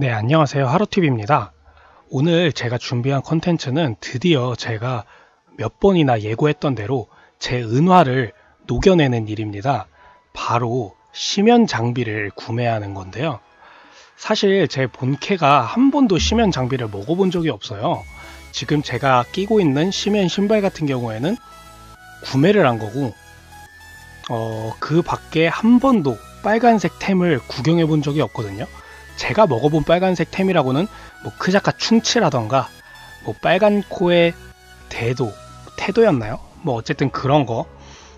네, 안녕하세요. 하루TV입니다. 오늘 제가 준비한 컨텐츠는 드디어 제가 몇 번이나 예고했던 대로 제 은화를 녹여내는 일입니다. 바로 심연 장비를 구매하는 건데요. 사실 제 본캐가 한 번도 심연 장비를 먹어본 적이 없어요. 지금 제가 끼고 있는 심연 신발 같은 경우에는 구매를 한 거고, 어, 그 밖에 한 번도 빨간색 템을 구경해 본 적이 없거든요. 제가 먹어본 빨간색 템이라고는 뭐 크자카 충치라던가 뭐 빨간 코의 대도, 태도였나요? 뭐 어쨌든 그런 거.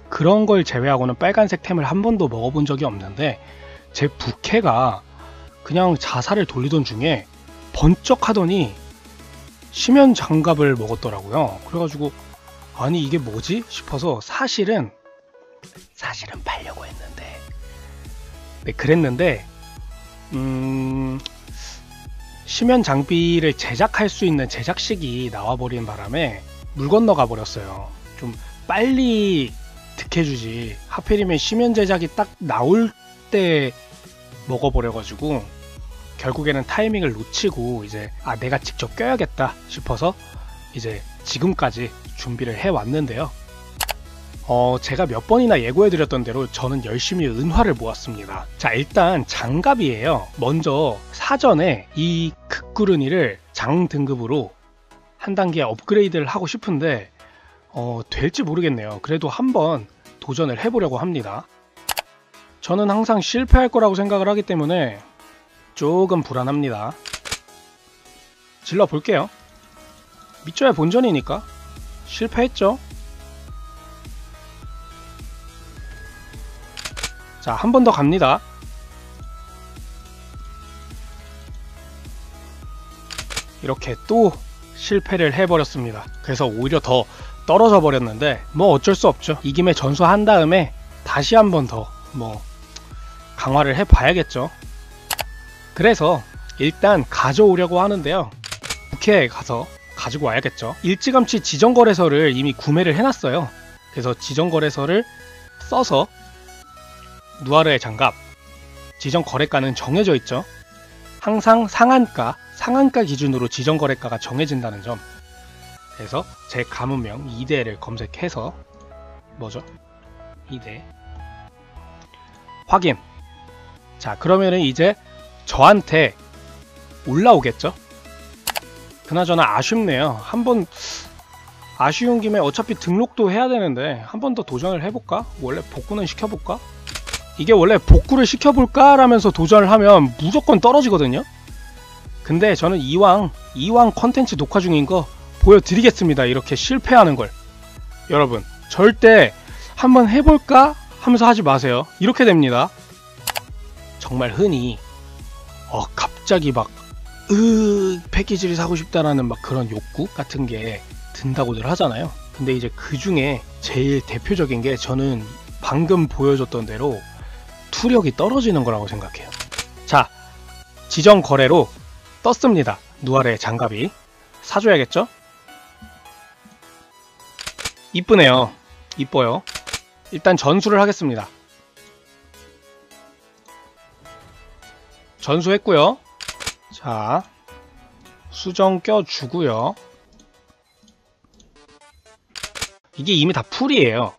그런 걸 제외하고는 빨간색 템을 한 번도 먹어본 적이 없는데 제 부캐가 그냥 자살을 돌리던 중에 번쩍 하더니 심연 장갑을 먹었더라고요. 그래가지고 아니 이게 뭐지 싶어서 사실은 사실은 팔려고 했는데 네 그랬는데 음 심연 장비를 제작할 수 있는 제작식이 나와버린 바람에 물 건너가 버렸어요. 좀 빨리 득해주지. 하필이면 심연 제작이 딱 나올 때 먹어버려가지고 결국에는 타이밍을 놓치고 이제 아 내가 직접 껴야겠다 싶어서 이제 지금까지 준비를 해왔는데요. 어, 제가 몇 번이나 예고해드렸던 대로 저는 열심히 은화를 모았습니다. 자, 일단 장갑이에요. 먼저 사전에 이 극구르니를 장 등급으로 한 단계 업그레이드를 하고 싶은데 어, 될지 모르겠네요. 그래도 한번 도전을 해보려고 합니다. 저는 항상 실패할 거라고 생각을 하기 때문에 조금 불안합니다. 질러 볼게요. 믿져야 본전이니까 실패했죠. 자, 한 번 더 갑니다. 이렇게 또 실패를 해버렸습니다. 그래서 오히려 더 떨어져 버렸는데 뭐 어쩔 수 없죠. 이 김에 전수한 다음에 다시 한 번 더 뭐 강화를 해봐야겠죠. 그래서 일단 가져오려고 하는데요. 국회에 가서 가지고 와야겠죠. 일찌감치 지정거래서를 이미 구매를 해놨어요. 그래서 지정거래서를 써서 누아르의 장갑 지정 거래가는 정해져 있죠. 항상 상한가, 상한가 기준으로 지정 거래가가 정해진다는 점. 그래서 제 가문명 2대를 검색해서 뭐죠? 2대 확인. 자, 그러면은 이제 저한테 올라오겠죠? 그나저나 아쉽네요. 한번 아쉬운 김에 어차피 등록도 해야 되는데 한 번 더 도전을 해볼까? 원래 복구는 시켜볼까? 이게 원래 복구를 시켜볼까? 라면서 도전을 하면 무조건 떨어지거든요? 근데 저는 이왕, 이왕 컨텐츠 녹화 중인 거 보여드리겠습니다. 이렇게 실패하는 걸. 여러분, 절대 한번 해볼까? 하면서 하지 마세요. 이렇게 됩니다. 정말 흔히, 어, 갑자기 막, 으, 패키지를 사고 싶다라는 막 그런 욕구 같은 게 든다고들 하잖아요. 근데 이제 그 중에 제일 대표적인 게 저는 방금 보여줬던 대로 투력이 떨어지는 거라고 생각해요. 자, 지정 거래로 떴습니다. 누아르의 장갑이. 사줘야겠죠? 이쁘네요. 이뻐요. 일단 전수를 하겠습니다. 전수했고요. 자, 수정 껴주고요. 이게 이미 다 풀이에요.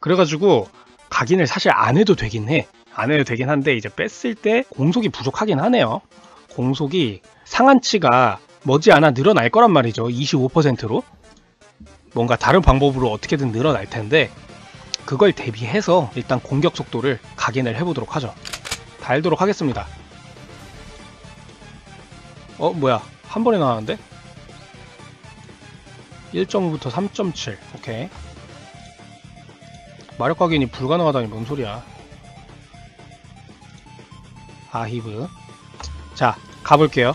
그래가지고 각인을 사실 안 해도 되긴 해. 안 해도 되긴 한데 이제 뺐을 때 공속이 부족하긴 하네요. 공속이 상한치가 머지않아 늘어날 거란 말이죠. 25%로. 뭔가 다른 방법으로 어떻게든 늘어날 텐데 그걸 대비해서 일단 공격 속도를 각인을 해보도록 하죠. 달도록 하겠습니다. 어 뭐야 한 번에 나왔는데? 1.5부터 3.7 오케이 마력 확인이 불가능하다니 뭔 소리야 아히브 자 가볼게요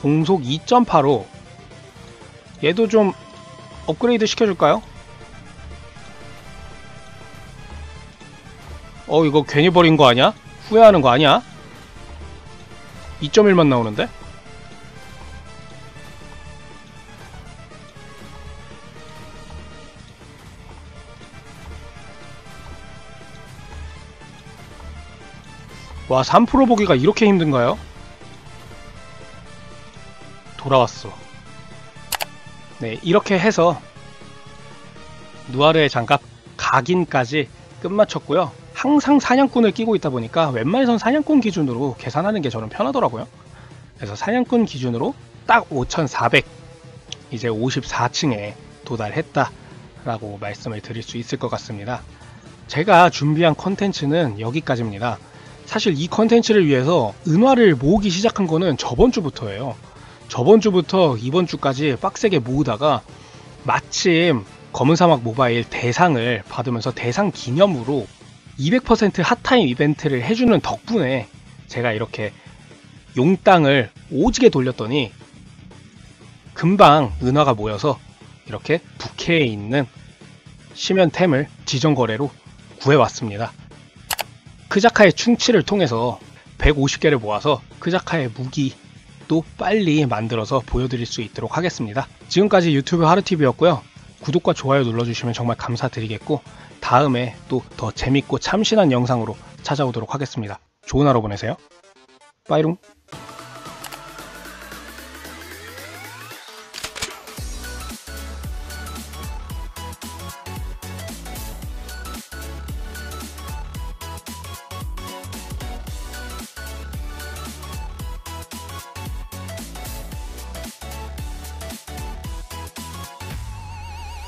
공속 2.85 얘도 좀 업그레이드 시켜줄까요? 어 이거 괜히 버린 거 아니야? 후회하는 거 아니야? 2.1만 나오는데? 와 3% 보기가 이렇게 힘든가요? 돌아왔어. 네 이렇게 해서 누아르의 장갑 각인까지 끝마쳤고요. 항상 사냥꾼을 끼고 있다 보니까 웬만해선 사냥꾼 기준으로 계산하는 게 저는 편하더라고요. 그래서 사냥꾼 기준으로 딱 5400 이제 54층에 도달했다 라고 말씀을 드릴 수 있을 것 같습니다. 제가 준비한 컨텐츠는 여기까지입니다 사실 이 컨텐츠를 위해서 은화를 모으기 시작한 거는 저번 주부터예요 저번 주부터 이번 주까지 빡세게 모으다가 마침 검은 사막 모바일 대상을 받으면서 대상 기념으로 200% 핫타임 이벤트를 해주는 덕분에 제가 이렇게 용땅을 오지게 돌렸더니 금방 은화가 모여서 이렇게 부캐에 있는 심연템을 지정거래로 구해왔습니다. 크자카의 충치를 통해서 150개를 모아서 크자카의 무기도 빨리 만들어서 보여드릴 수 있도록 하겠습니다. 지금까지 유튜브 하루TV였고요. 구독과 좋아요 눌러주시면 정말 감사드리겠고 다음에 또 더 재밌고 참신한 영상으로 찾아오도록 하겠습니다. 좋은 하루 보내세요. 빠이룽